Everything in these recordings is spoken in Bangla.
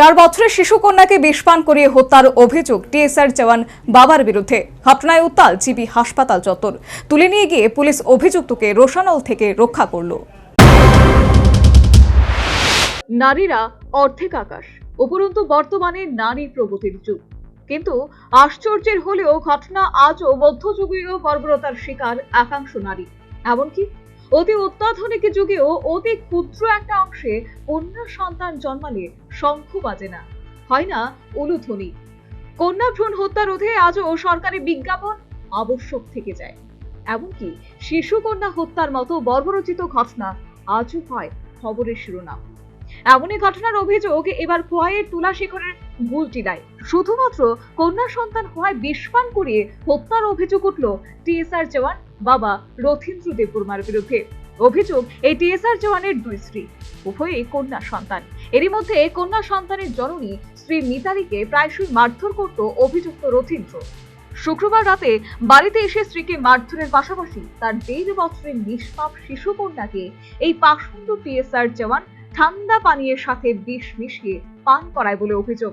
চার বছরের শিশু কন্যাকে বিষপান করিয়ে হত্যার অভিযোগ টিএসআর জওয়ান বাবার বিরুদ্ধে। ঘটনায় উত্তাল জিবি হাসপাতাল চত্বর। তুলে নিয়ে গিয়ে পুলিশ অভিযুক্তকে রোশানল থেকে রক্ষা করল। নারীরা অর্ধেক আকাশ। উপরন্তু বর্তমানে নারী প্রগতির যুগ। কিন্তু আশ্চর্যের হলেও ঘটনা আজও মধ্যযুগীয় বর্বরতার শিকার একাংশ নারী। এমনকি অতি অত্যাধুনিক যুগেও অতি ক্ষুদ্র একটা অংশে কন্যা সন্তান জন্মালে শঙ্খ বাজে না। হয় না, উলুধ্বনি। কন্যা ভ্রূণ হত্যা রোধে আজও সরকারি বিজ্ঞাপন আবশ্যক থেকে যায়। এমনকি শিশু কন্যা হত্যার মতো বর্বরচিত ঘটনা আজও হয় খবরের শিরোনাম। এমনই ঘটনার অভিযোগ এবার খোয়াইয়ের তুলা শিখরের ভুলটি দেয়। শুধুমাত্র কন্যা সন্তান হওয়ায় বিস্ফান করিয়ে হত্যার অভিযোগ উঠল টিএসআর জওয়ান বাবা রথীন্দ্র দেববর্মার বিরুদ্ধে। অভিযোগ, এই টিএসআর জওয়ানের দুই স্ত্রী, উভয়ই কন্যা সন্তান। এরই মধ্যে কন্যা সন্তানের জননী স্ত্রী মিতালিকে প্রায়শই মারধর করত অভিযুক্ত রথীন্দ্র। শুক্রবার রাতে বাড়িতে এসে স্ত্রীকে মারধরের পাশাপাশি তার দেড় বছরের নিষ্পাপ শিশু কন্যাকে এই পাষণ্ড টিএসআর জওয়ান ঠান্ডা পানীয়ের সাথে বিষ মিশিয়ে পান করায় বলে অভিযোগ।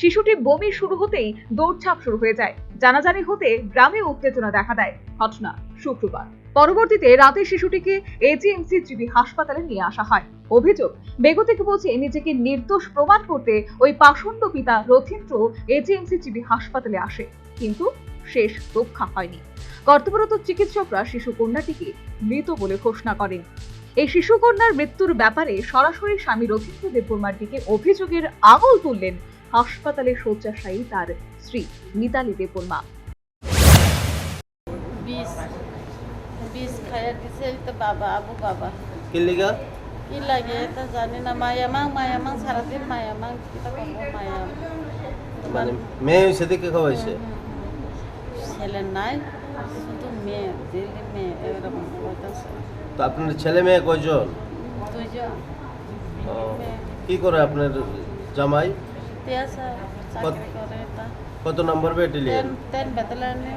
শিশুটি বমি শুরু হতেই দৌড়ঝাঁপ শুরু হয়ে যায়। জানাজানি হতে গ্রামে উত্তেজনা দেখা দেয়। ঘটনা শুক্রবার। পরবর্তীতে রাতে শিশুটিকে এজিএমসি জিবি হাসপাতালে নিয়ে আসা হয়। অভিযোগ বেগতিক বোঝে নিজেকে নির্দোষ প্রমাণ করতে ওই পাষণ্ড পিতা রথীন্দ্র এজিএমসি জিবি হাসপাতালে আসে, কিন্তু শেষ রক্ষা হয়নি। কর্তব্যরত চিকিৎসকরা শিশু কন্যাটিকে মৃত বলে ঘোষণা করেন। এই শিশু কন্যার মৃত্যুর ব্যাপারে সরাসরি স্বামী রথীন্দ্র দেববর্মার দিকে অভিযোগের আগল তুললেন হাসপাতালে শয্যাশায়ী তার স্ত্রী মিতালি দেববর্মা। বিষ বিষ খাইয়া দিছে তো বাবা আবু বাবা। কি লিগা? কি লাগে তা জানি না মায়া মাং মায়া মাং সারাদিন মায়া মাং কিতা করব মায়া মানে মেয়ে খাওয়াইছে ছেলে নাই শুধু মেয়ে দিল্লি মেয়ে এরকম কইতাছে তো আপনার ছেলে মেয়ে কয়জন? দুইজন। কি করে আপনার জামাই? পেঁয়াজা চাকরি করে তা কত নম্বর তেন ব্যাটালিয়ন তেন বেতলানে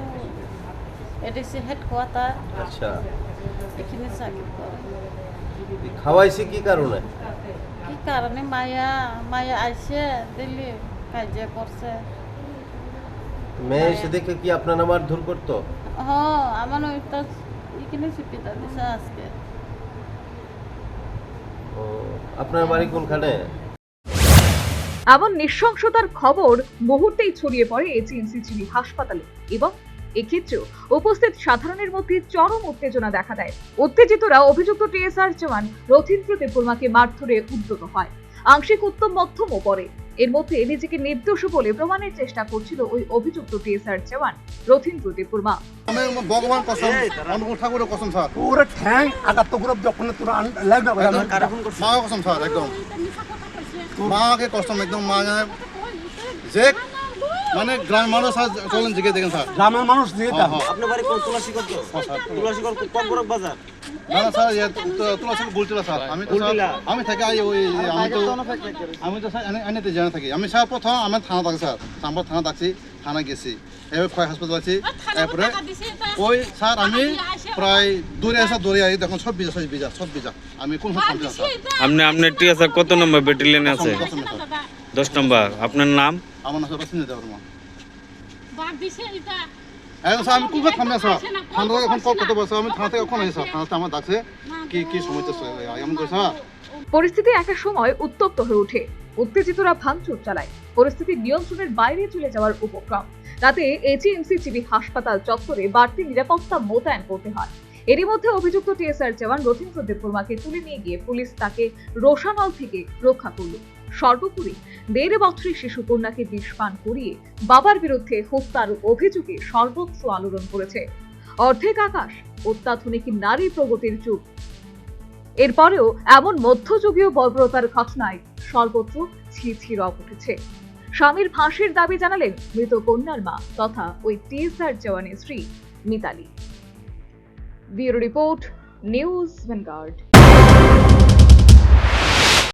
এডিসি হেড কোয়ার্টার আচ্ছা এখানে চাকরি করে খাওয়াইছে কি কারণে কি কারণে মায়া মায়া আইসে দিল্লি কাজে করছে মেয়ে সেদিকে কি আপনার আমার ধুর করতো হ আমার ওইটা এখানে সুবিধা দিছে আজকে ও, আপনার বাড়ি কোনখানে এমন নৃশংসতার খবর মুহূর্তেই ছড়িয়ে পড়ে এজিএমসি জিবি হাসপাতালে এবং এক্ষেত্রেও উপস্থিত সাধারণের মধ্যে চরম উত্তেজনা দেখা দেয়। উত্তেজিতরা অভিযুক্ত টিএসআর জওয়ান রথীন্দ্র দেববর্মাকে মারধরে উদ্যত হয়। আংশিক উত্তম মধ্যমও পড়ে। এর মধ্যে নিজেকে নির্দোষ বলে প্রমাণের চেষ্টা করছিল ওই অভিযুক্ত টিএসআর জওয়ান রথীন্দ্র দেববর্মা। ভগবান কসম অনুকূল ঠাকুরের কসম স্যার। পুরো ঠ্যাং আঘাত তো পুরো যখন তোরা লাইভ মা কসম স্যার একদম। মাকে কষ্ট একদম মা যে মানে গ্রামের মানুষ আর চলেন জিগে দেখেন স্যার। গ্রামের মানুষ জিগে হ্যাঁ, হ্যাঁ। আপনার বাড়ি কোন তুলাসী কত স্যার। তুলাসী কত কোন বড় বাজার? না না স্যার তুলসী বলছিল স্যার। আমি তো আমি থাকি আই ওই আমি তো আমি তো স্যার এনে- এনেতে জানা থাকি। আমি স্যার প্রথম আমার থানা থাকি স্যার। আমরা থানা থাকছি থানা গেছি। খয় হাসপাতাল আছি। তারপরে ওই স্যার আমি প্রায় দেখুন সব বিজা সব বিজা সব বিজা আমি কোন আপনি আপনার কত নম্বর ব্যাটালিয়নে আছে? দশ নম্বর। আপনার নাম? আমার নাম বাসিন্দা দেবর্মা এখন স্যার আমি কোন থামে স্যার? থানা থেকে এখন কত বছর আমি থানা থেকে এখন আছি স্যার। থানাতে আমার ডাকছে কি কি সময় এমন করে স্যার। পরিস্থিতি একটা সময় উত্তপ্ত হয়ে ওঠে। উত্তেজিতরা ভাঙচুর চালায়। পরিস্থিতি নিয়ন্ত্রণের বাইরে চলে যাওয়ার উপক্রম। তাতে এজিএমসি জিবি হাসপাতাল চত্বরে বাড়তি নিরাপত্তা মোতায়েন করতে হয়। এরই মধ্যে অভিযুক্ত টিএসআর জওয়ান রথীন্দ্র দেববর্মাকে তুলে নিয়ে গিয়ে পুলিশ তাকে রোশানল থেকে রক্ষা করল। সর্বোপরি দেড় বছরের শিশু কন্যাকে বিষপান করিয়ে বাবার বিরুদ্ধে হত্যার অভিযোগে সর্বোচ্চ আলোড়ন করেছে। অর্ধেক আকাশ, অত্যাধুনিক নারী প্রগতির যুগ। এরপরেও এমন মধ্যযুগীয় বর্বরতার ঘটনায় সর্বত্র ছি রব উঠেছে। স্বামীর ফাঁসির দাবি জানালেন মৃত কন্যার মা তথা ওই টিএসআর জওয়ানের স্ত্রী Mitali. Bureau report, news Vanguard.